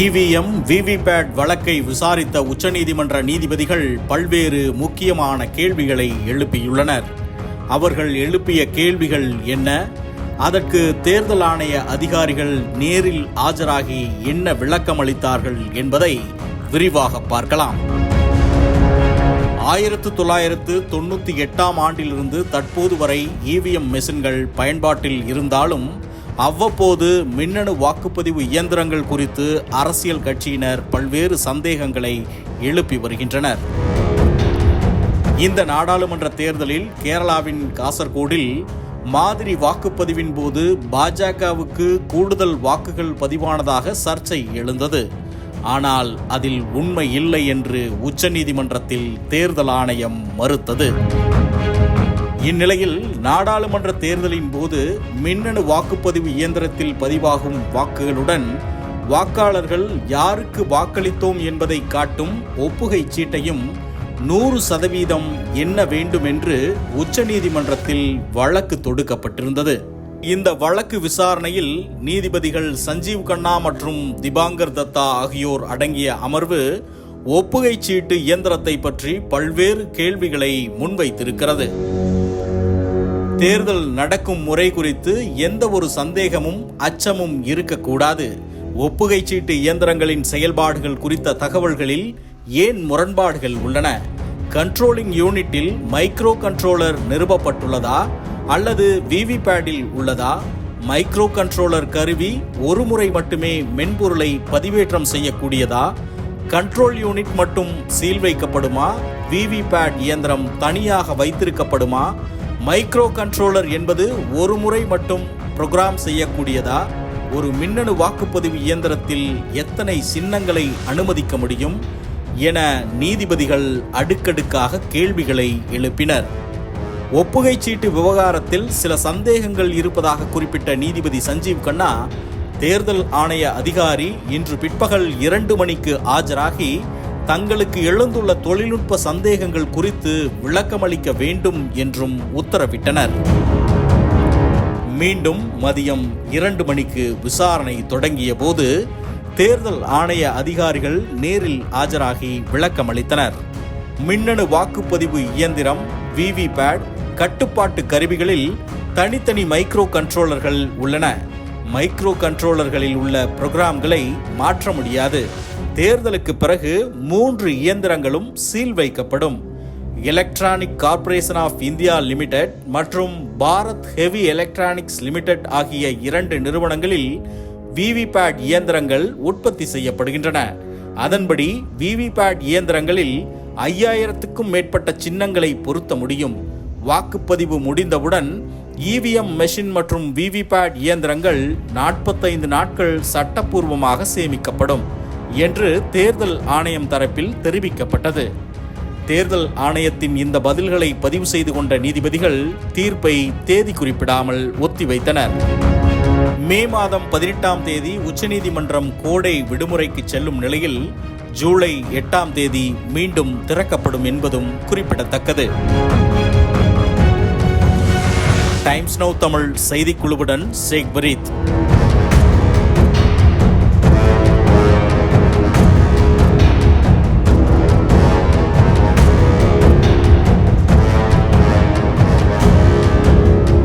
EVM VVPAT வழக்கை விசாரித்த உச்சநீதிமன்ற நீதிபதிகள் பல்வேறு முக்கியமான கேள்விகளை எழுப்பியுள்ளனர். அவர்கள் எழுப்பிய கேள்விகள் என்ன? அதற்கு தேர்தல் ஆணைய அதிகாரிகள் நேரில் ஆஜராகி என்ன விளக்கம் அளித்தார்கள் என்பதை விரிவாக பார்க்கலாம். ஆயிரத்து தொள்ளாயிரத்து தொண்ணூற்றி எட்டாம் ஆண்டிலிருந்து தற்போது வரை இவிஎம் மெஷின்கள் பயன்பாட்டில் இருந்தாலும் அவ்வப்போது மின்னணு வாக்குப்பதிவு இயந்திரங்கள் குறித்து அரசியல் கட்சியினர் பல்வேறு சந்தேகங்களை எழுப்பி வருகின்றனர். இந்த நாடாளுமன்ற தேர்தலில் கேரளாவின் காசர்கோடில் மாதிரி வாக்குப்பதிவின் போது பாஜகவுக்கு கூடுதல் வாக்குகள் பதிவானதாக சர்ச்சை எழுந்தது. ஆனால் அதில் உண்மை இல்லை என்று உச்சநீதிமன்றத்தில் தேர்தல் ஆணையம் மறுத்தது. இந்நிலையில் நாடாளுமன்ற தேர்தலின் போது மின்னணு வாக்குப்பதிவு இயந்திரத்தில் பதிவாகும் வாக்குகளுடன் வாக்காளர்கள் யாருக்கு வாக்களித்தோம் என்பதை காட்டும் ஒப்புகைச் சீட்டையும் நூறு சதவீதம் என்ன வேண்டும் என்று உச்சநீதிமன்றத்தில் வழக்கு தொடுக்கப்பட்டிருந்தது. இந்த வழக்கு விசாரணையில் நீதிபதிகள் சஞ்சீவ் கண்ணா மற்றும் திபாங்கர் தத்தா ஆகியோர் அடங்கிய அமர்வு ஒப்புகைச் சீட்டு இயந்திரத்தை பற்றி பல்வேறு கேள்விகளை முன்வைத்திருக்கிறது. தேர்தல் நடக்கும் முறை குறித்து எந்த ஒரு சந்தேகமும் அச்சமும் இருக்கக்கூடாது. ஒப்புகைச் சீட்டு இயந்திரங்களின் செயல்பாடுகள் குறித்த தகவல்களில் ஏன் முரண்பாடுகள் உள்ளன? கண்ட்ரோலிங் யூனிட்டில் மைக்ரோ கண்ட்ரோலர் நிறுவப்பட்டுள்ளதா? அல்லது விவிபேடில் உள்ளதா? மைக்ரோ கண்ட்ரோலர் கருவி ஒரு முறை மட்டுமே மென்பொருளை பதிவேற்றம் செய்யக்கூடியதா? கண்ட்ரோல் யூனிட் மட்டும் சீல் வைக்கப்படுமா? விவிபேட் இயந்திரம் தனியாக வைத்திருக்கப்படுமா? மைக்ரோ கண்ட்ரோலர் என்பது ஒரு முறை மட்டும் ப்ரோக்ராம் செய்யக்கூடியதா? ஒரு மின்னணு வாக்குப்பதிவு இயந்திரத்தில் எத்தனை சின்னங்களை அனுமதிக்க முடியும்? என நீதிபதிகள் அடுக்கடுக்காக கேள்விகளை எழுப்பினர். ஒப்புகை சீட்டு விவகாரத்தில் சில சந்தேகங்கள் இருப்பதாக குறிப்பிட்ட நீதிபதி சஞ்சீவ் கண்ணா தேர்தல் ஆணைய அதிகாரி இன்று பிற்பகல் இரண்டு மணிக்கு ஆஜராகி தங்களுக்கு எழுந்துள்ள தொழில்நுட்ப சந்தேகங்கள் குறித்து விளக்கமளிக்க வேண்டும் என்றும் உத்தரவிட்டனர். மீண்டும் மதியம் இரண்டு மணிக்கு விசாரணை தொடங்கிய போது தேர்தல் ஆணைய அதிகாரிகள் நேரில் ஆஜராகி விளக்கமளித்தனர். மின்னணு வாக்குப்பதிவு இயந்திரம் விவிபேட் கட்டுப்பாட்டு கருவிகளில் தனித்தனி மைக்ரோ கண்ட்ரோலர்கள் உள்ளன. மைக்ரோ கண்ட்ரோலர்களில் உள்ள புரோகிராம்களை மாற்ற முடியாது. தேர்தலுக்கு பிறகு மூன்று இயந்திரங்களும் சீல் வைக்கப்படும். Electronic corporation of India limited மற்றும் பாரத் ஹெவி எலக்ட்ரானிக்ஸ் லிமிடெட் ஆகிய இரண்டு நிறுவனங்களில் விவிபேட் இயந்திரங்கள் உற்பத்தி செய்யப்படுகின்றன. அதன்படி விவிபேட் இயந்திரங்களில் ஐயாயிரத்துக்கும் மேற்பட்ட சின்னங்களை பொருத்த முடியும். வாக்குப்பதிவு முடிந்தவுடன் இவிஎம் மெஷின் மற்றும் விவிபேட் இயந்திரங்கள் நாற்பத்தைந்து நாட்கள் சட்டப்பூர்வமாக சேமிக்கப்படும் என்று தேர்தல் ஆணையம் தரப்பில் தெரிவிக்கப்பட்டது. தேர்தல் ஆணையத்தின் இந்த பதில்களை பதிவு செய்து கொண்ட நீதிபதிகள் தீர்ப்பை தேதி குறிப்பிடாமல் ஒத்திவைத்தனர். மே மாதம் பதினெட்டாம் தேதி உச்சநீதிமன்றம் கோடை விடுமுறைக்கு செல்லும் நிலையில் ஜூலை எட்டாம் தேதி மீண்டும் திறக்கப்படும் என்பதும் குறிப்பிடத்தக்கது. டைம்ஸ் நவ் தமிழ் செய்திக்குழுவுடன் ஷேக் பரீத்